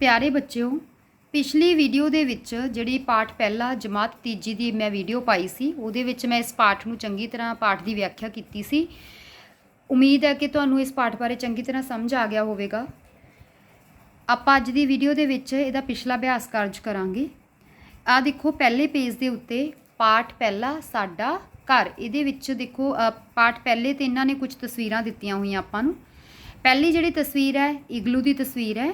ਪਿਆਰੇ ਬੱਚਿਓ, ਪਿਛਲੀ ਵੀਡੀਓ ਦੇ ਵਿੱਚ ਜਿਹੜੀ ਪਾਠ ਪਹਿਲਾ ਜਮਾਤ ਤੀਜੀ ਦੀ ਮੈਂ ਵੀਡੀਓ ਪਾਈ ਸੀ, ਉਹਦੇ ਵਿੱਚ ਮੈਂ ਇਸ ਪਾਠ ਨੂੰ ਚੰਗੀ ਤਰ੍ਹਾਂ ਪਾਠ ਦੀ ਵਿਆਖਿਆ ਕੀਤੀ ਸੀ। ਉਮੀਦ ਹੈ ਕਿ ਤੁਹਾਨੂੰ ਇਸ ਪਾਠ ਬਾਰੇ ਚੰਗੀ ਤਰ੍ਹਾਂ ਸਮਝ ਆ ਗਿਆ ਹੋਵੇਗਾ। ਆਪਾਂ ਅੱਜ ਦੀ ਵੀਡੀਓ ਦੇ ਵਿੱਚ ਇਹਦਾ ਪਿਛਲਾ ਅਭਿਆਸ ਕਾਰਜ ਕਰਾਂਗੇ। ਆ ਦੇਖੋ, ਪਹਿਲੇ ਪੇਜ ਦੇ ਉੱਤੇ ਪਾਠ ਪਹਿਲਾ ਸਾਡਾ ਘਰ। ਇਹਦੇ ਵਿੱਚ ਦੇਖੋ ਪਾਠ ਪਹਿਲੇ ਤੇ ਇਹਨਾਂ ਨੇ ਕੁਝ ਤਸਵੀਰਾਂ ਦਿੱਤੀਆਂ ਹੋਈਆਂ ਆਪਾਂ ਨੂੰ। ਪਹਿਲੀ ਜਿਹੜੀ ਤਸਵੀਰ ਹੈ, ਇਗਲੂ ਦੀ ਤਸਵੀਰ ਹੈ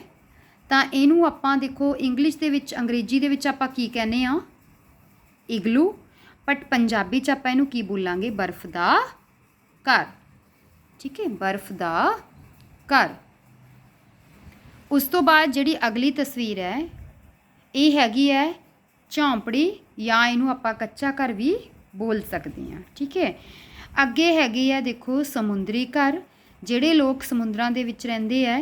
ਤਾਂ ਇਹਨੂੰ ਆਪਾਂ ਦੇਖੋ ਇੰਗਲਿਸ਼ ਦੇ ਵਿੱਚ, ਅੰਗਰੇਜ਼ੀ ਦੇ ਵਿੱਚ ਆਪਾਂ ਕੀ ਕਹਿੰਦੇ ਆ ਇਗਲੂ। ਬਟ ਪੰਜਾਬੀ ਚ ਆਪਾਂ ਇਹਨੂੰ ਕੀ ਬੋਲਾਂਗੇ? ਬਰਫ਼ ਦਾ ਘਰ। ਠੀਕ ਹੈ, ਬਰਫ਼ ਦਾ ਘਰ। ਉਸ ਤੋਂ ਬਾਅਦ ਜਿਹੜੀ ਅਗਲੀ ਤਸਵੀਰ ਹੈ, ਇਹ ਹੈਗੀ ਹੈ ਝੌਂਪੜੀ, ਜਾਂ ਇਹਨੂੰ ਆਪਾਂ ਕੱਚਾ ਘਰ ਵੀ ਬੋਲ ਸਕਦੇ ਹਾਂ। ਠੀਕ ਹੈ? ਅੱਗੇ ਹੈਗੀ ਹੈ ਦੇਖੋ, ਸਮੁੰਦਰੀ ਘਰ, ਜਿਹੜੇ ਲੋਕ ਸਮੁੰਦਰਾਂ ਦੇ ਵਿੱਚ ਰਹਿੰਦੇ ਹੈ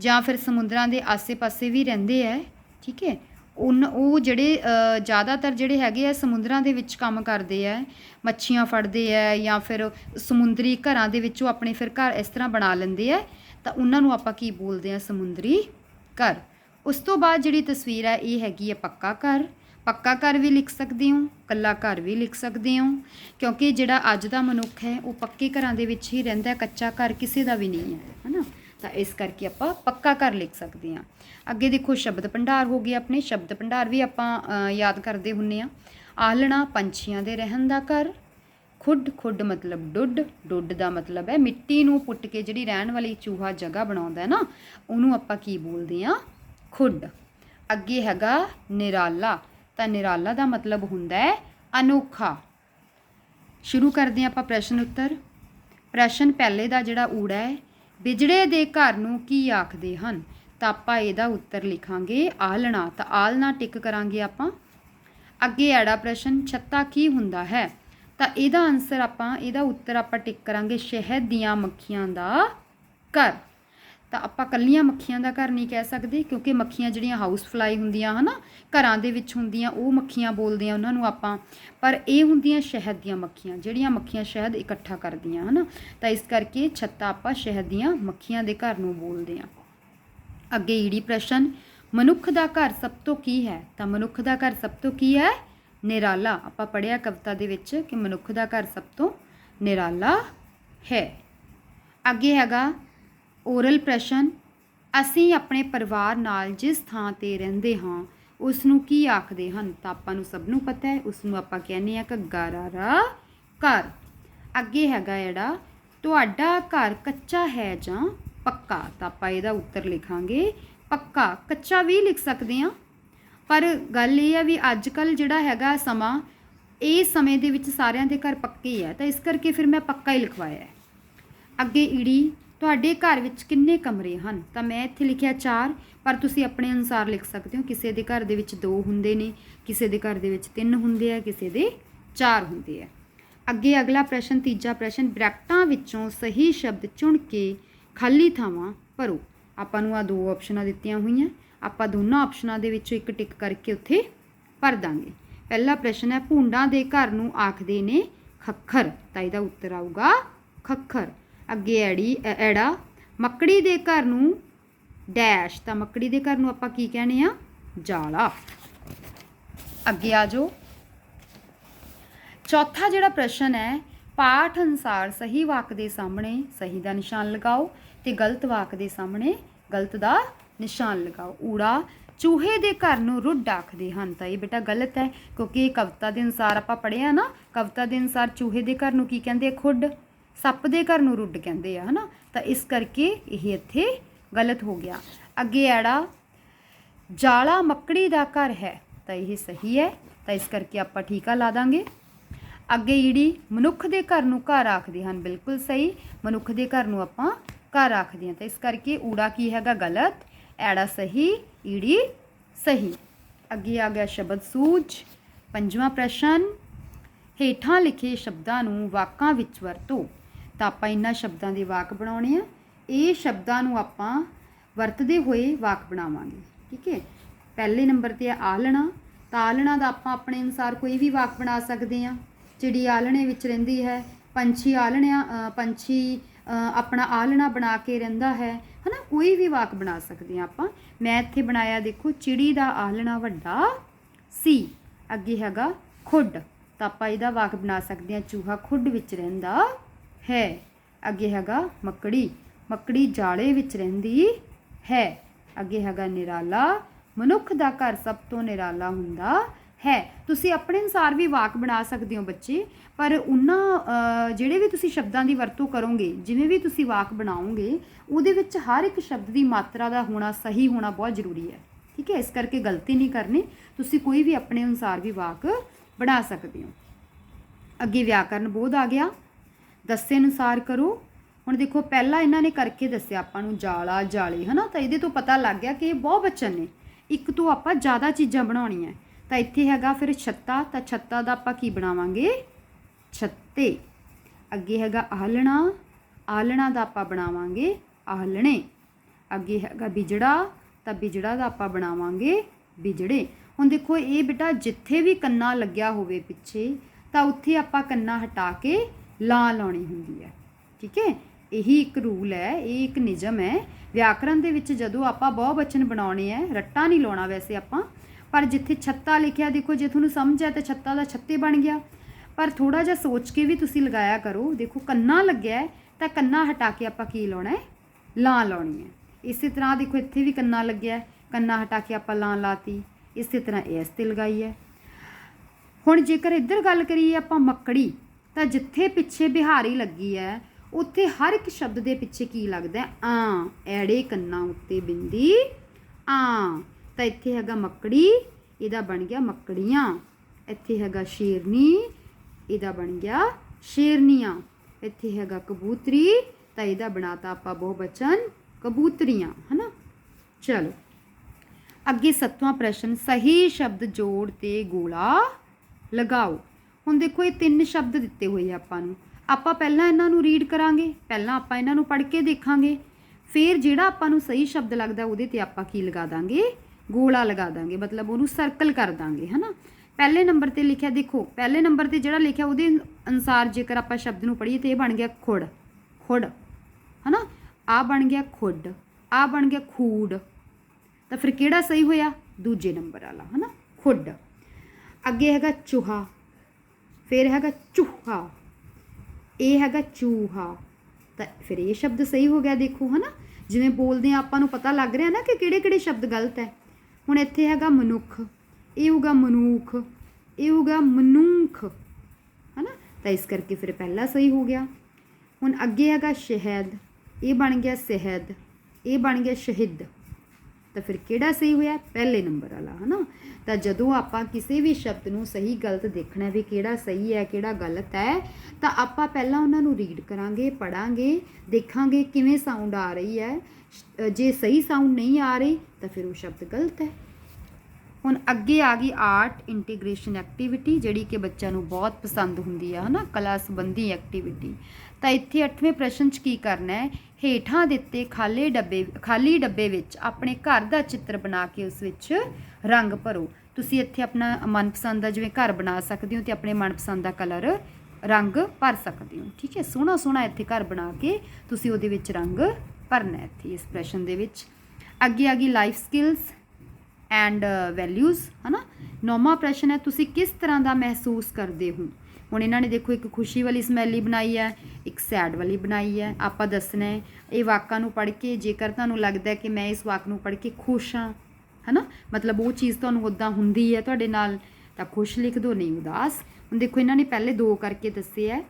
ਜਾਂ ਫਿਰ ਸਮੁੰਦਰਾਂ ਦੇ ਆਸੇ-ਪਾਸੇ ਵੀ ਰਹਿੰਦੇ ਹੈ ਠੀਕ ਹੈ ਉਨ, ਉਹ ਜਿਹੜੇ ਜ਼ਿਆਦਾਤਰ ਜਿਹੜੇ ਹੈਗੇ ਆ ਸਮੁੰਦਰਾਂ ਦੇ ਵਿੱਚ ਕੰਮ ਕਰਦੇ ਆ ਮੱਛੀਆਂ ਫੜਦੇ ਆ ਜਾਂ ਫਿਰ ਸਮੁੰਦਰੀ ਘਰਾਂ ਦੇ ਵਿੱਚੋਂ ਆਪਣੇ ਫਿਰ ਘਰ ਇਸ ਤਰ੍ਹਾਂ ਬਣਾ ਲੈਂਦੇ ਆ ਤਾਂ ਉਹਨਾਂ ਨੂੰ ਆਪਾਂ ਕੀ ਬੋਲਦੇ ਆ ਸਮੁੰਦਰੀ ਘਰ। ਉਸ ਤੋਂ ਬਾਅਦ ਜਿਹੜੀ ਤਸਵੀਰ ਹੈ ਇਹ ਹੈਗੀ ਹੈ ਪੱਕਾ ਘਰ। ਪੱਕਾ ਘਰ ਵੀ ਲਿਖ ਸਕਦੇ ਹੋ, ਕੱਲਾ ਘਰ ਵੀ ਲਿਖ ਸਕਦੇ ਹੋ, ਕਿਉਂਕਿ ਜਿਹੜਾ ਅੱਜ ਦਾ ਮਨੁੱਖ ਹੈ, ਉਹ ਪੱਕੇ ਘਰਾਂ ਦੇ ਵਿੱਚ ਹੀ ਰਹਿੰਦਾ ਕੱਚਾ ਘਰ ਕਿਸੇ ਦਾ ਵੀ ਨਹੀਂ ਹੈ, ਹਨਾ? ਤਾਂ ਇਸ ਕਰਕੇ ਆਪਾਂ ਪੱਕਾ ਘਰ ਲਿਖ ਸਕਦੇ ਹਾਂ। ਅੱਗੇ ਦੇਖੋ ਸ਼ਬਦ ਭੰਡਾਰ ਹੋ ਗਏ ਆਪਣੇ। ਸ਼ਬਦ ਭੰਡਾਰ ਵੀ ਆਪਾਂ ਯਾਦ ਕਰਦੇ ਹੁੰਨੇ ਆ ਆਲਣਾ ਪੰਛੀਆਂ ਦੇ ਰਹਿਣ ਦਾ ਘਰ। ਖੁੱਡ ਖੁੱਡ ਮਤਲਬ ਡੁੱਡ ਡੁੱਡ ਦਾ ਮਤਲਬ ਹੈ ਮਿੱਟੀ ਨੂੰ ਪੁੱਟ ਕੇ ਜਿਹੜੀ ਰਹਿਣ ਵਾਲੀ ਚੂਹਾ ਜਗ੍ਹਾ ਬਣਾਉਂਦਾ ਹੈ ਨਾ, ਉਹਨੂੰ ਆਪਾਂ ਕੀ ਬੋਲਦੇ ਆ ਖੁੱਡ। ਅੱਗੇ ਹੈਗਾ ਨਿਰਾਲਾ। ਤਾਂ ਨਿਰਾਲਾ ਦਾ ਮਤਲਬ ਹੁੰਦਾ ਹੈ ਅਨੋਖਾ। ਸ਼ੁਰੂ ਕਰਦੇ ਹਾਂ ਆਪਾਂ ਪ੍ਰਸ਼ਨ ਉੱਤਰ। ਪ੍ਰਸ਼ਨ ਪਹਿਲੇ ਦਾ ਜਿਹੜਾ ਊੜਾ ਹੈ ਬਿਜੜੇ ਦੇ ਘਰ ਨੂੰ ਕੀ ਆਖਦੇ ਹਨ? ਤਾਂ ਆਪਾਂ ਇਹਦਾ ਉੱਤਰ ਲਿਖਾਂਗੇ ਆਲਣਾ ਤਾਂ ਆਲਣਾ ਟਿਕ ਕਰਾਂਗੇ ਆਪਾਂ। ਅੱਗੇ ਐੜਾ ਪ੍ਰਸ਼ਨ, ਛੱਤਾ ਕੀ ਹੁੰਦਾ ਹੈ? ਤਾਂ ਇਹਦਾ ਆਨਸਰ ਆਪਾਂ, ਇਹਦਾ ਉੱਤਰ ਆਪਾਂ ਟਿਕ ਕਰਾਂਗੇ ਸ਼ਹਿਦ ਦੀਆਂ ਮੱਖੀਆਂ ਦਾ ਘਰ। ਤਾਂ ਆਪਾਂ ਕੱਲੀਆਂ ਮੱਖੀਆਂ ਦਾ ਘਰ ਨਹੀਂ ਕਹਿ ਸਕਦੇ, ਕਿਉਂਕਿ ਮੱਖੀਆਂ ਜਿਹੜੀਆਂ ਹਾਊਸ ਫਲਾਈ ਹੁੰਦੀਆਂ ਹਨਾ, ਘਰਾਂ ਦੇ ਵਿੱਚ ਹੁੰਦੀਆਂ, ਉਹ ਮੱਖੀਆਂ ਬੋਲਦੇ ਆ ਉਹਨਾਂ ਨੂੰ ਆਪਾਂ। ਪਰ ਇਹ ਹੁੰਦੀਆਂ ਸ਼ਹਿਦ ਦੀਆਂ ਮੱਖੀਆਂ, ਜਿਹੜੀਆਂ ਮੱਖੀਆਂ ਸ਼ਹਿਦ ਇਕੱਠਾ ਕਰਦੀਆਂ ਹਨਾ, ਤਾਂ ਇਸ ਕਰਕੇ ਛੱਤਾ ਆਪਾਂ ਸ਼ਹਿਦ ਦੀਆਂ ਮੱਖੀਆਂ ਦੇ ਘਰ ਨੂੰ ਬੋਲਦੇ ਆ। ਅੱਗੇ ਈੜੀ ਪ੍ਰਸ਼ਨ, ਮਨੁੱਖ ਦਾ ਘਰ ਸਭ ਤੋਂ ਕੀ ਹੈ? ਤਾਂ ਮਨੁੱਖ ਦਾ ਘਰ ਸਭ ਤੋਂ ਕੀ ਹੈ? ਨਿਰਾਲਾ। ਆਪਾਂ ਪੜਿਆ ਕਵਿਤਾ ਦੇ ਵਿੱਚ ਕਿ ਮਨੁੱਖ ਦਾ ਘਰ ਸਭ ਤੋਂ ਨਿਰਾਲਾ ਹੈ। ਅੱਗੇ ਹੈਗਾ ਓਰਲ ਪ੍ਰਸ਼ਨ, ਅਸੀਂ ਆਪਣੇ ਪਰਿਵਾਰ ਨਾਲ ਜਿਸ ਥਾਂ ਤੇ ਰਹਿੰਦੇ ਹਾਂ ਉਸ ਨੂੰ ਕੀ ਆਖਦੇ ਹਨ? ਤਾਂ ਆਪਾਂ ਨੂੰ ਸਭ ਨੂੰ ਪਤਾ ਹੈ ਉਸ ਨੂੰ ਆਪਾਂ ਕਹਿੰਦੇ ਆ ਘੱਗਾ ਰਾਰਾ ਘਰ। ਅੱਗੇ ਹੈਗਾ ਜਿਹੜਾ, ਤੁਹਾਡਾ ਘਰ ਕੱਚਾ ਹੈ ਜਾਂ ਪੱਕਾ? ਤਾਂ ਆਪਾਂ ਇਹਦਾ ਉੱਤਰ ਲਿਖਾਂਗੇ, ਪੱਕਾ। ਕੱਚਾ ਵੀ ਲਿਖ ਸਕਦੇ ਹਾਂ, ਪਰ ਗੱਲ ਇਹ ਆ ਵੀ ਅੱਜ ਕੱਲ ਜਿਹੜਾ ਹੈਗਾ ਸਮਾਂ, ਇਹ ਸਮੇਂ ਦੇ ਵਿੱਚ ਸਾਰਿਆਂ ਦੇ ਘਰ ਪੱਕੇ ਆ, ਤਾਂ ਇਸ ਕਰਕੇ ਫਿਰ ਮੈਂ ਪੱਕਾ ਹੀ ਲਿਖਵਾਇਆ ਅੱਗੇ ਈੜੀ ਤੁਹਾਡੇ ਘਰ ਵਿੱਚ ਕਿੰਨੇ ਕਮਰੇ ਹਨ? ਤਾਂ ਮੈਂ ਇੱਥੇ ਲਿਖਿਆ 4 ਪਰ ਤੁਸੀਂ ਆਪਣੇ ਅਨੁਸਾਰ ਲਿਖ ਸਕਦੇ ਹੋ। ਕਿਸੇ ਦੇ ਘਰ ਦੇ ਵਿੱਚ 2 ਹੁੰਦੇ ਨੇ, ਕਿਸੇ ਦੇ ਘਰ ਦੇ ਵਿੱਚ 3 ਹੁੰਦੇ ਆ, ਕਿਸੇ ਦੇ 4 ਹੁੰਦੇ ਆ। ਅੱਗੇ ਅਗਲਾ ਪ੍ਰਸ਼ਨ, ਤੀਜਾ ਪ੍ਰਸ਼ਨ, ਬ੍ਰੈਕਟਾਂ ਵਿੱਚੋਂ ਸਹੀ ਸ਼ਬਦ ਚੁਣ ਕੇ ਖਾਲੀ ਥਾਵਾਂ ਭਰੋ। ਆਪਾਂ ਨੂੰ ਆ ਦੋ ਆਪਸ਼ਨਾਂ ਦਿੱਤੀਆਂ ਹੋਈਆਂ। ਆਪਾਂ ਦੋਨਾਂ ਆਪਸ਼ਨਾਂ ਦੇ ਵਿੱਚੋਂ ਇੱਕ ਟਿਕ ਕਰਕੇ ਉੱਥੇ ਭਰ ਦਾਂਗੇ। ਪਹਿਲਾ ਪ੍ਰਸ਼ਨ ਹੈ, ਭੂੰਡਾਂ ਦੇ ਘਰ ਨੂੰ ਆਖਦੇ ਨੇ ਖੱਖਰ। ਤਾਂ ਇਹਦਾ ਉੱਤਰ ਆਊਗਾ ਖੱਖਰ। ਅੱਗੇ ਐੜੀ ਐੜਾ। ਮੱਕੜੀ ਦੇ ਘਰ ਨੂੰ ਡੈਸ਼, ਤਾਂ ਮੱਕੜੀ ਦੇ ਘਰ ਨੂੰ ਆਪਾਂ ਕੀ ਕਹਿੰਦੇ ਆ? ਜਾਲਾ। ਅੱਗੇ ਆ ਜਾਓ। ਚੌਥਾ ਜਿਹੜਾ ਪ੍ਰਸ਼ਨ ਹੈ, ਪਾਠ ਅਨੁਸਾਰ ਸਹੀ ਵਾਕ ਦੇ ਸਾਹਮਣੇ ਸਹੀ ਦਾ ਨਿਸ਼ਾਨ ਲਗਾਓ ਤੇ ਗਲਤ ਵਾਕ ਦੇ ਸਾਹਮਣੇ ਗਲਤ ਦਾ ਨਿਸ਼ਾਨ ਲਗਾਓ। ਊੜਾ, ਚੂਹੇ ਦੇ ਘਰ ਨੂੰ ਰੁੱਡ ਆਖਦੇ ਹਨ। ਤਾਂ ਇਹ ਬੇਟਾ ਗਲਤ ਹੈ, ਕਿਉਂਕਿ ਇਹ ਕਵਿਤਾ ਦੇ ਅਨੁਸਾਰ ਆਪਾਂ ਪੜ੍ਹਿਆ ਨਾ, ਕਵਿਤਾ ਦੇ ਅਨੁਸਾਰ ਚੂਹੇ ਦੇ ਘਰ ਨੂੰ ਕੀ ਕਹਿੰਦੇ ਖੁੱਡ। ਸੱਪ ਦੇ ਘਰ ਨੂੰ ਰੁੱਡ ਕਹਿੰਦੇ ਆ, ਹਨਾ? ਤਾਂ ਇਸ ਕਰਕੇ ਇਹ ਇੱਥੇ ਗਲਤ ਹੋ ਗਿਆ। ਅੱਗੇ ਐੜਾ, ਜਾਲਾ ਮੱਕੜੀ ਦਾ ਘਰ ਹੈ, ਤਾਂ ਇਹ ਸਹੀ ਹੈ, ਤਾਂ ਇਸ ਕਰਕੇ ਆਪਾਂ ਠੀਕਾ ਲਾ ਦਾਂਗੇ। ਅੱਗੇ ਈੜੀ ਮਨੁੱਖ ਦੇ ਘਰ ਨੂੰ ਘਰ ਆਖਦੇ ਹਨ, ਬਿਲਕੁਲ ਸਹੀ। ਮਨੁੱਖ ਦੇ ਘਰ ਨੂੰ ਆਪਾਂ ਘਰ ਆਖਦੇ ਹਾਂ, ਤਾਂ ਇਸ ਕਰਕੇ ਊੜਾ ਕੀ ਹੈਗਾ ਗਲਤ? ਐੜਾ ਸਹੀ, ਈੜੀ ਸਹੀ। ਅੱਗੇ ਆ ਗਿਆ ਸ਼ਬਦ ਸੂਝ, ਪੰਜਵਾਂ ਪ੍ਰਸ਼ਨ, ਹੇਠਾਂ ਲਿਖੇ ਸ਼ਬਦਾਂ ਨੂੰ ਵਾਕਾਂ ਵਿੱਚ ਵਰਤੋ। ਤਾਂ ਆਪਾਂ ਇਹਨਾਂ ਸ਼ਬਦਾਂ ਦੇ ਵਾਕ ਬਣਾਉਣੇ ਆ। ਇਹ ਸ਼ਬਦਾਂ ਨੂੰ ਆਪਾਂ ਵਰਤਦੇ ਹੋਏ ਵਾਕ ਬਣਾਵਾਂਗੇ, ਠੀਕ ਹੈ? ਪਹਿਲੇ ਨੰਬਰ ਤੇ ਆ ਆਲਣਾ। ਤਾਂ ਆਲਣਾ ਦਾ ਆਪਾਂ ਆਪਣੇ ਅਨੁਸਾਰ ਕੋਈ ਵੀ ਵਾਕ ਬਣਾ ਸਕਦੇ ਆ ਚਿੜੀ ਆਲਣੇ ਵਿੱਚ ਰਹਿੰਦੀ ਹੈ, ਪੰਛੀ ਆਲਣਿਆ ਪੰਛੀ ਆਪਣਾ ਆਲਣਾ ਬਣਾ ਕੇ ਰਹਿੰਦਾ ਹੈ, ਹਨਾ? ਕੋਈ ਵੀ ਵਾਕ ਬਣਾ ਸਕਦੇ ਹਾਂ ਆਪਾਂ। ਮੈਂ ਇੱਥੇ ਬਣਾਇਆ ਦੇਖੋ, ਚਿੜੀ ਦਾ ਆਲਣਾ ਵੱਡਾ ਸੀ, ਅੱਗੇ ਹੈਗਾ ਖੁੱਡ। ਤਾਂ ਆਪਾਂ ਇਹਦਾ ਵਾਕ ਬਣਾ ਸਕਦੇ ਹਾਂ, ਚੂਹਾ ਖੁੱਡ ਵਿੱਚ ਰਹਿੰਦਾ ਹੈ। ਅੱਗੇ ਹੈਗਾ ਮੱਕੜੀ। ਮੱਕੜੀ ਜਾਲੇ ਵਿੱਚ ਰਹਿੰਦੀ ਹੈ। ਅੱਗੇ ਹੈਗਾ ਨਿਰਾਲਾ। ਮਨੁੱਖ ਦਾ ਘਰ ਸਭ ਤੋਂ ਨਿਰਾਲਾ ਹੁੰਦਾ ਹੈ। ਤੁਸੀਂ ਆਪਣੇ ਅਨੁਸਾਰ ਵੀ ਵਾਕ ਬਣਾ ਸਕਦੇ ਹੋ ਬੱਚੇ, ਪਰ ਉਹਨਾਂ ਜਿਹੜੇ ਵੀ ਤੁਸੀਂ ਸ਼ਬਦਾਂ ਦੀ ਵਰਤੋਂ ਕਰੋਗੇ, ਜਿਵੇਂ ਵੀ ਤੁਸੀਂ ਵਾਕ ਬਣਾਓਗੇ, ਉਹਦੇ ਵਿੱਚ ਹਰ ਇੱਕ ਸ਼ਬਦ ਦੀ ਮਾਤਰਾ ਦਾ ਹੋਣਾ, ਸਹੀ ਹੋਣਾ ਬਹੁਤ ਜ਼ਰੂਰੀ ਹੈ। ਠੀਕ ਹੈ? ਇਸ ਕਰਕੇ ਗਲਤੀ ਨਹੀਂ ਕਰਨੀ। ਤੁਸੀਂ ਕੋਈ ਵੀ ਆਪਣੇ ਅਨੁਸਾਰ ਵੀ ਵਾਕ ਬਣਾ ਸਕਦੇ ਹੋ। ਅੱਗੇ ਵਿਆਕਰਨ ਬੋਧ ਆ ਗਿਆ। ਦੱਸੇ ਅਨੁਸਾਰ ਕਰੋ। ਹੁਣ ਦੇਖੋ, ਪਹਿਲਾਂ ਇਹਨਾਂ ਨੇ ਕਰਕੇ ਦੱਸਿਆ ਆਪਾਂ ਨੂੰ ਜਾਲਾ, ਜਾਲੇ, ਹਨਾ? ਤਾਂ ਇਹਦੇ ਤੋਂ ਪਤਾ ਲੱਗ ਗਿਆ ਕਿ ਇਹ ਬਹੁਤ ਬਚਨ ਨੇ। ਇੱਕ ਤੋਂ ਆਪਾਂ ਜ਼ਿਆਦਾ ਚੀਜ਼ਾਂ ਬਣਾਉਣੀਆਂ। ਤਾਂ ਇੱਥੇ ਹੈਗਾ ਫਿਰ ਛੱਤਾ। ਤਾਂ ਛੱਤਾ ਦਾ ਆਪਾਂ ਕੀ ਬਣਾਵਾਂਗੇ? ਛੱਤੇ। ਅੱਗੇ ਹੈਗਾ ਆਲਣਾ। ਆਲਣਾ ਦਾ ਆਪਾਂ ਬਣਾਵਾਂਗੇ ਆਲਣੇ। ਅੱਗੇ ਹੈਗਾ ਬਿਜੜਾ। ਤਾਂ ਬਿਜੜਾ ਦਾ ਆਪਾਂ ਬਣਾਵਾਂਗੇ ਬਿਜੜੇ। ਹੁਣ ਦੇਖੋ, ਇਹ ਬੇਟਾ ਜਿੱਥੇ ਵੀ ਕੰਨਾ ਲੱਗਿਆ ਹੋਵੇ ਪਿੱਛੇ, ਤਾਂ ਉੱਥੇ ਆਪਾਂ ਕੰਨਾ ਹਟਾ ਕੇ ਲਾਂ ਲਾਉਣੀ ਹੁੰਦੀ ਹੈ। ਠੀਕ ਹੈ? ਇਹੀ ਇੱਕ ਰੂਲ ਹੈ ਇਹ ਇੱਕ ਨਿਯਮ ਹੈ। ਵਿਆਕਰਣ ਦੇ ਵਿੱਚ ਜਦੋਂ ਆਪਾਂ ਬਹੁ ਬਚਨ ਬਣਾਉਣੇ ਹੈ ਰੱਟਾ ਨਹੀਂ ਲਾਉਣਾ ਵੈਸੇ ਆਪਾਂ ਪਰ ਜਿੱਥੇ ਛੱਤਾ ਲਿਖਿਆ ਦੇਖੋ ਜੇ ਤੁਹਾਨੂੰ ਸਮਝ ਆਇਆ ਤਾਂ ਛੱਤਾ ਦਾ ਛੱਤੇ ਬਣ ਗਿਆ। ਪਰ ਥੋੜਾ ਜਿਹਾ ਸੋਚ ਕੇ ਵੀ ਤੁਸੀਂ ਲਗਾਇਆ ਕਰੋ ਦੇਖੋ ਕੰਨਾ ਲੱਗਿਆ ਤਾਂ ਕੰਨਾ ਹਟਾ ਕੇ ਆਪਾਂ ਕੀ ਲਾਉਣਾ ਹੈ? ਲਾਂ ਲਾਉਣੀ ਹੈ। ਇਸੇ ਤਰ੍ਹਾਂ ਦੇਖੋ ਇੱਥੇ ਵੀ ਕੰਨਾ ਲੱਗਿਆ ਹੈ, ਕੰਨਾ ਹਟਾ ਕੇ ਆਪਾਂ ਲਾਂ ਲਾਤੀ। ਇਸੇ ਤਰ੍ਹਾਂ ਇਸ ਤੇ ਲਗਾਈ ਹੈ। ਹੁਣ ਜੇਕਰ ਇੱਧਰ ਗੱਲ ਕਰੀਏ ਆਪਾਂ ਮੱਕੜੀ ਤਾਂ ਜਿੱਥੇ ਪਿੱਛੇ ਬਿਹਾਰੀ ਲੱਗੀ ਹੈ ਉੱਥੇ ਹਰ ਇੱਕ ਸ਼ਬਦ ਦੇ ਪਿੱਛੇ ਕੀ ਲੱਗਦਾ ਆ, ਐੜੇ ਕੰਨਾਂ ਉੱਤੇ ਬਿੰਦੀ, ਆ, ਤਾਂ ਇੱਥੇ ਹੈਗਾ ਮੱਕੜੀ, ਇਹਦਾ ਬਣ ਗਿਆ ਮੱਕੜੀਆਂ। ਇੱਥੇ ਹੈਗਾ ਸ਼ੇਰਨੀ, ਇਹਦਾ ਬਣ ਗਿਆ ਸ਼ੇਰਨੀਆਂ। ਇੱਥੇ ਹੈਗਾ ਕਬੂਤਰੀ, ਤਾਂ ਇਹਦਾ ਬਣਾਤਾ ਆਪਾਂ ਬਹੁਵਚਨ ਕਬੂਤਰੀਆਂ, ਹਨਾ? ਚਲੋ, ਅੱਗੇ ਸੱਤਵਾਂ ਪ੍ਰਸ਼ਨ, ਸਹੀ ਸ਼ਬਦ ਜੋੜ ਤੇ ਗੋਲਾ ਲਗਾਓ। ਹੁਣ ਦੇਖੋ ਇਹ ਤਿੰਨ ਸ਼ਬਦ ਦਿੱਤੇ ਹੋਏ ਆ ਆਪਾਂ ਨੂੰ। ਆਪਾਂ ਪਹਿਲਾਂ ਇਹਨਾਂ ਨੂੰ ਰੀਡ ਕਰਾਂਗੇ, ਪਹਿਲਾਂ ਆਪਾਂ ਇਹਨਾਂ ਨੂੰ ਪੜ੍ਹ ਕੇ ਦੇਖਾਂਗੇ। ਫਿਰ ਜਿਹੜਾ ਆਪਾਂ ਨੂੰ ਸਹੀ ਸ਼ਬਦ ਲੱਗਦਾ ਉਹਦੇ ਤੇ ਆਪਾਂ ਕੀ ਲਗਾ ਦਾਂਗੇ? ਗੋਲਾ ਲਗਾ ਦਾਂਗੇ, ਮਤਲਬ ਉਹਨੂੰ ਸਰਕਲ ਕਰ ਦਾਂਗੇ, ਹਨਾ? ਪਹਿਲੇ ਨੰਬਰ ਤੇ ਲਿਖਿਆ, ਦੇਖੋ, ਪਹਿਲੇ ਨੰਬਰ ਤੇ ਜਿਹੜਾ ਲਿਖਿਆ ਉਹਦੇ ਅਨੁਸਾਰ ਜੇਕਰ ਆਪਾਂ ਸ਼ਬਦ ਨੂੰ ਪੜ੍ਹੀਏ ਤੇ ਇਹ ਬਣ ਗਿਆ ਖੁੜ ਖੁੜ, ਹਨਾ? ਆ ਬਣ ਗਿਆ ਖੁੱਡ, ਆ ਬਣ ਗਿਆ ਖੂੜ। ਤਾਂ ਫਿਰ ਕਿਹੜਾ ਸਹੀ ਹੋਇਆ? ਦੂਜੇ ਨੰਬਰ ਵਾਲਾ, ਹਨਾ? ਖੁੱਡ। ਅੱਗੇ ਹੈਗਾ ਚੂਹਾ। ਫਿਰ ਹੈਗਾ ਚੂਹਾ। ਇਹ ਹੈਗਾ ਚੂਹਾ। ਤਾਂ ਫਿਰ ਇਹ ਸ਼ਬਦ ਸਹੀ ਹੋ ਗਿਆ ਦੇਖੋ, ਹਨਾ? ਜਿਵੇਂ ਬੋਲਦੇ ਆ ਆਪਾਂ ਨੂੰ ਪਤਾ ਲੱਗ ਰਿਹਾ ਨਾ ਕਿ ਕਿਹੜੇ ਕਿਹੜੇ ਸ਼ਬਦ ਗਲਤ ਹੈ। ਹੁਣ ਇੱਥੇ ਹੈਗਾ ਮਨੁੱਖ, ਇਹ ਹੋਗਾ ਮਨੂਖ, ਇਹ ਹੋਗਾ ਮਨੂਖ, ਹਨਾ? ਤਾਂ ਇਸ ਕਰਕੇ ਫਿਰ ਪਹਿਲਾ ਸਹੀ ਹੋ ਗਿਆ। ਹੁਣ ਅੱਗੇ ਹੈਗਾ ਸ਼ਹਿਦ, ਇਹ ਬਣ ਗਿਆ ਸ਼ਹਿਦ, ਇਹ ਬਣ ਗਿਆ ਸ਼ਹਿਦ। ਤਾਂ ਫਿਰ ਕਿਹੜਾ ਸਹੀ ਹੋਇਆ? ਪਹਿਲੇ ਨੰਬਰ ਵਾਲਾ, ਹਨਾ? ਤਾਂ ਜਦੋਂ ਆਪਾਂ ਕਿਸੇ ਵੀ ਸ਼ਬਦ ਨੂੰ ਸਹੀ ਗਲਤ ਦੇਖਣਾ ਵੀ ਕਿਹੜਾ ਸਹੀ ਹੈ, ਕਿਹੜਾ ਗਲਤ ਹੈ, ਤਾਂ ਆਪਾਂ ਪਹਿਲਾਂ ਉਹਨਾਂ ਨੂੰ ਰੀਡ ਕਰਾਂਗੇ ਪੜਾਂਗੇ ਦੇਖਾਂਗੇ ਕਿਵੇਂ ਸਾਊਂਡ ਆ ਰਹੀ ਹੈ। ਜੇ ਸਹੀ ਸਾਊਂਡ ਨਹੀਂ ਆ ਰਹੀ, ਤਾਂ ਫਿਰ ਉਹ ਸ਼ਬਦ ਗਲਤ ਹੈ। ਹੁਣ ਅੱਗੇ ਆ ਗਈ ਆਰਟ ਇੰਟੀਗ੍ਰੇਸ਼ਨ ਐਕਟੀਵਿਟੀ ਜਿਹੜੀ ਕਿ ਬੱਚਿਆਂ ਨੂੰ ਬਹੁਤ ਪਸੰਦ ਹੁੰਦੀ ਹੈ ਹਨਾ? ਕਲਾ ਸੰਬੰਧੀ ਐਕਟੀਵਿਟੀ ਤਾਂ ਇੱਥੇ 8ਵੇਂ ਪ੍ਰਸ਼ਨ 'ਚ ਕੀ ਕਰਨਾ ਹੈ? ਹੇਠਾਂ ਦਿੱਤੇ ਖਾਲੀ ਡੱਬੇ ਖਾਲੀ ਡੱਬੇ ਵਿੱਚ ਆਪਣੇ ਘਰ ਦਾ ਚਿੱਤਰ ਬਣਾ ਕੇ ਉਸ ਵਿੱਚ ਰੰਗ ਭਰੋ। ਤੁਸੀਂ ਇੱਥੇ ਆਪਣਾ ਮਨਪਸੰਦ ਦਾ ਜਿਵੇਂ ਘਰ ਬਣਾ ਸਕਦੇ ਹੋ ਤੇ ਆਪਣੇ ਮਨਪਸੰਦ ਦਾ ਕਲਰ ਰੰਗ ਭਰ ਸਕਦੇ ਹੋ। ਠੀਕ ਹੈ, ਸੋਹਣਾ ਸੋਹਣਾ ਇੱਥੇ ਘਰ ਬਣਾ ਕੇ ਤੁਸੀਂ ਉਹਦੇ ਵਿੱਚ ਰੰਗ ਭਰਨਾ ਇੱਥੇ ਇਸ ਪ੍ਰਸ਼ਨ ਦੇ ਵਿੱਚ। ਅੱਗੇ ਆ ਗਈ ਲਾਈਫ ਸਕਿੱਲਸ ਐਂਡ ਵੈਲਿਊਜ਼ ਹਨਾ? ਨੌਵਾਂ ਪ੍ਰਸ਼ਨ ਹੈ, ਤੁਸੀਂ ਕਿਸ ਤਰ੍ਹਾਂ ਦਾ ਮਹਿਸੂਸ ਕਰਦੇ ਹੋ? ਹੁਣ ਇਹਨਾਂ ਨੇ ਦੇਖੋ ਇੱਕ ਖੁਸ਼ੀ ਵਾਲੀ ਸਮੈਲੀ ਬਣਾਈ ਹੈ, ਇੱਕ ਸੈਡ ਵਾਲੀ ਬਣਾਈ ਹੈ। ਆਪਾਂ ਦੱਸਣਾ ਹੈ, ਇਹ ਵਾਕਾਂ ਨੂੰ ਪੜ੍ਹ ਕੇ ਜੇਕਰ ਤੁਹਾਨੂੰ ਲੱਗਦਾ ਹੈ ਕਿ ਮੈਂ ਇਸ ਵਾਕ ਨੂੰ ਪੜ੍ਹ ਕੇ ਖੁਸ਼ ਹਾਂ, ਹਨਾ? ਮਤਲਬ ਉਹ ਚੀਜ਼ ਤੁਹਾਨੂੰ ਉਦਾਂ ਹੁੰਦੀ ਹੈ ਤੁਹਾਡੇ ਨਾਲ, ਤਾਂ ਖੁਸ਼ ਲਿਖ ਦਿਓ, ਨਹੀਂ ਉਦਾਸ। ਹੁਣ ਦੇਖੋ ਇਹਨਾਂ ਨੇ ਪਹਿਲੇ ਦੋ ਕਰਕੇ ਦੱਸੇ ਹੈ।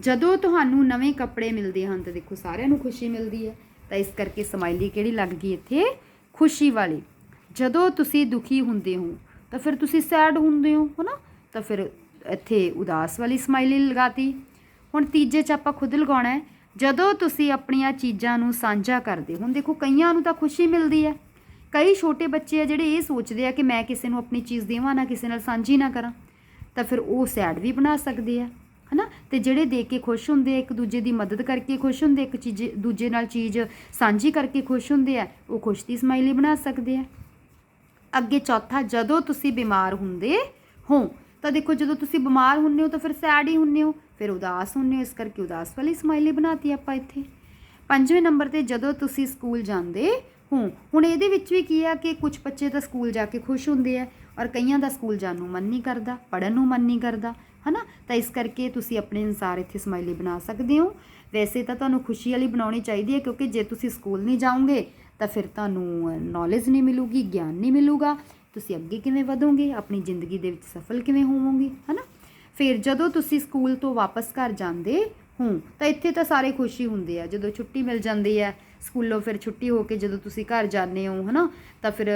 ਜਦੋਂ ਤੁਹਾਨੂੰ ਨਵੇਂ ਕੱਪੜੇ ਮਿਲਦੇ ਹਨ, ਤਾਂ ਦੇਖੋ ਸਾਰਿਆਂ ਨੂੰ ਖੁਸ਼ੀ ਮਿਲਦੀ ਹੈ। ਤਾਂ ਇਸ ਕਰਕੇ ਸਮਾਈਲੀ ਕਿਹੜੀ ਲੱਗ ਗਈ ਇੱਥੇ? ਖੁਸ਼ੀ ਵਾਲੀ। ਜਦੋਂ ਤੁਸੀਂ ਦੁਖੀ ਹੁੰਦੇ ਹੋ, ਤਾਂ ਫਿਰ ਤੁਸੀਂ ਸੈਡ ਹੁੰਦੇ ਹੋ, ਹਨਾ? ਤਾਂ ਫਿਰ ਇੱਥੇ ਉਦਾਸ ਵਾਲੀ ਸਮਾਈਲੀ ਲਗਾਤੀ। ਹੁਣ ਤੀਜੇ 'ਚ ਆਪਾਂ ਖੁਦ ਲਗਾਉਣਾ ਹੈ। ਜਦੋਂ ਤੁਸੀਂ ਆਪਣੀਆਂ ਚੀਜ਼ਾਂ ਨੂੰ ਸਾਂਝਾ ਕਰਦੇ ਹੁਣ ਦੇਖੋ ਕਈਆਂ ਨੂੰ ਤਾਂ ਖੁਸ਼ੀ ਮਿਲਦੀ ਹੈ। ਕਈ ਛੋਟੇ ਬੱਚੇ ਆ ਜਿਹੜੇ ਇਹ ਸੋਚਦੇ ਆ ਕਿ ਮੈਂ ਕਿਸੇ ਨੂੰ ਆਪਣੀ ਚੀਜ਼ ਦੇਵਾਂ, ਨਾ ਕਿਸੇ ਨਾਲ ਸਾਂਝੀ ਨਾ ਕਰਾਂ। ਤਾਂ ਫਿਰ ਉਹ ਸੈਡ ਵੀ ਬਣਾ ਸਕਦੇ ਆ, ਹਨਾ? ਤੇ ਜਿਹੜੇ ਦੇਖ ਕੇ ਖੁਸ਼ ਹੁੰਦੇ ਆ, ਇੱਕ ਦੂਜੇ ਦੀ ਮਦਦ ਕਰਕੇ ਖੁਸ਼ ਹੁੰਦੇ ਇੱਕ ਚੀਜ਼, ਦੂਜੇ ਨਾਲ ਚੀਜ਼ ਸਾਂਝੀ ਕਰਕੇ ਖੁਸ਼ ਹੁੰਦੇ ਆ, ਉਹ ਖੁਸ਼ ਦੀ ਸਮਾਈਲੀ ਬਣਾ ਸਕਦੇ ਆ। ਅੱਗੇ ਚੌਥਾ, ਜਦੋਂ ਤੁਸੀਂ ਬਿਮਾਰ ਹੁੰਦੇ ਹੋ ਤਾਂ ਦੇਖੋ ਜਦੋਂ ਤੁਸੀਂ ਬਿਮਾਰ ਹੁੰਦੇ ਹੋ ਤਾਂ ਫਿਰ ਸੈਡ ਹੀ ਹੁੰਦੇ ਹੋ, ਫਿਰ ਉਦਾਸ ਹੁੰਦੇ ਹੋ, ਇਸ ਕਰਕੇ ਉਦਾਸ ਵਾਲੀ ਸਮਾਈਲੀ ਬਣਾਤੀ ਆਪਾਂ ਇੱਥੇ। ਪੰਜਵੇਂ ਨੰਬਰ ਤੇ ਜਦੋਂ ਤੁਸੀਂ ਸਕੂਲ ਜਾਂਦੇ ਹੋ, ਹੁਣ ਇਹਦੇ ਵਿੱਚ ਵੀ ਕੀ ਆ ਕਿ ਕੁਝ ਬੱਚੇ ਤਾਂ ਸਕੂਲ ਜਾ ਕੇ ਖੁਸ਼ ਹੁੰਦੇ ਆ ਔਰ ਕਈਆਂ ਦਾ ਸਕੂਲ ਜਾਣ ਨੂੰ ਮਨ ਨਹੀਂ ਕਰਦਾ ਪੜਨ ਨੂੰ ਮਨ ਨਹੀਂ ਕਰਦਾ, ਹਨਾ? ਤਾਂ ਇਸ ਕਰਕੇ ਤੁਸੀਂ ਆਪਣੇ ਅਨੁਸਾਰ ਇੱਥੇ ਸਮਾਈਲੀ ਬਣਾ ਸਕਦੇ ਹੋ। ਵੈਸੇ ਤਾਂ ਤੁਹਾਨੂੰ ਖੁਸ਼ੀ ਵਾਲੀ ਬਣਾਉਣੀ ਚਾਹੀਦੀ ਹੈ ਕਿਉਂਕਿ ਜੇ ਤੁਸੀਂ ਸਕੂਲ ਨਹੀਂ ਜਾਓਗੇ ਤਾਂ ਫਿਰ ਤੁਹਾਨੂੰ ਨੌਲੇਜ ਨਹੀਂ ਮਿਲੂਗੀ, ਗਿਆਨ ਨਹੀਂ ਮਿਲੂਗਾ। ਤੁਸੀਂ ਅੱਗੇ ਕਿਵੇਂ ਵਧੋਗੇ? ਆਪਣੀ ਜ਼ਿੰਦਗੀ ਦੇ ਵਿੱਚ ਸਫਲ ਕਿਵੇਂ ਹੋਵੋਗੇ? ਹਨਾ? ਫਿਰ ਜਦੋਂ ਤੁਸੀਂ ਸਕੂਲ ਤੋਂ ਵਾਪਸ ਘਰ ਜਾਂਦੇ ਹੋ, ਤਾਂ ਇੱਥੇ ਤਾਂ ਸਾਰੇ ਖੁਸ਼ੀ ਹੁੰਦੇ ਆ। ਜਦੋਂ ਛੁੱਟੀ ਮਿਲ ਜਾਂਦੀ ਹੈ, ਸਕੂਲੋਂ ਫਿਰ ਛੁੱਟੀ ਹੋ ਕੇ ਜਦੋਂ ਤੁਸੀਂ ਘਰ ਜਾਂਦੇ ਹੋ, ਹਨਾ? ਤਾਂ ਫਿਰ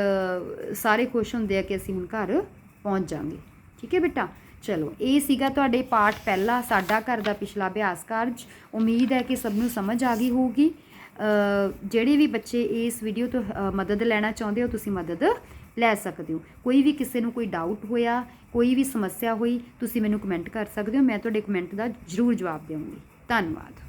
ਸਾਰੇ ਖੁਸ਼ ਹੁੰਦੇ ਆ ਕਿ ਅਸੀਂ ਹੁਣ ਘਰ ਪਹੁੰਚ ਜਾਾਂਗੇ। ਠੀਕ ਹੈ ਬੇਟਾ? ਚਲੋ, ਇਹ ਸੀਗਾ ਤੁਹਾਡੇ ਪਾਠ ਪਹਿਲਾ, ਸਾਡਾ ਘਰ ਦਾ ਪਿਛਲਾ ਅਭਿਆਸ ਕਾਰਜ। ਉਮੀਦ ਹੈ ਕਿ ਸਭ ਨੂੰ ਸਮਝ ਆ ਗਈ ਹੋਊਗੀ। ਜਿਹੜੇ ਵੀ ਬੱਚੇ ਇਸ ਵੀਡੀਓ ਤੋਂ ਮਦਦ ਲੈਣਾ ਚਾਹੁੰਦੇ ਹੋ, ਤੁਸੀਂ ਮਦਦ ਲੈ ਸਕਦੇ ਹੋ। ਕੋਈ ਵੀ ਕਿਸੇ ਨੂੰ ਕੋਈ ਡਾਊਟ ਹੋਇਆ, ਕੋਈ ਵੀ ਸਮੱਸਿਆ ਹੋਈ, ਤੁਸੀਂ ਮੈਨੂੰ ਕਮੈਂਟ ਕਰ ਸਕਦੇ ਹੋ। ਮੈਂ ਤੁਹਾਡੇ ਕਮੈਂਟ ਦਾ ਜ਼ਰੂਰ ਜਵਾਬ ਦੇਵਾਂਗੀ। ਧੰਨਵਾਦ।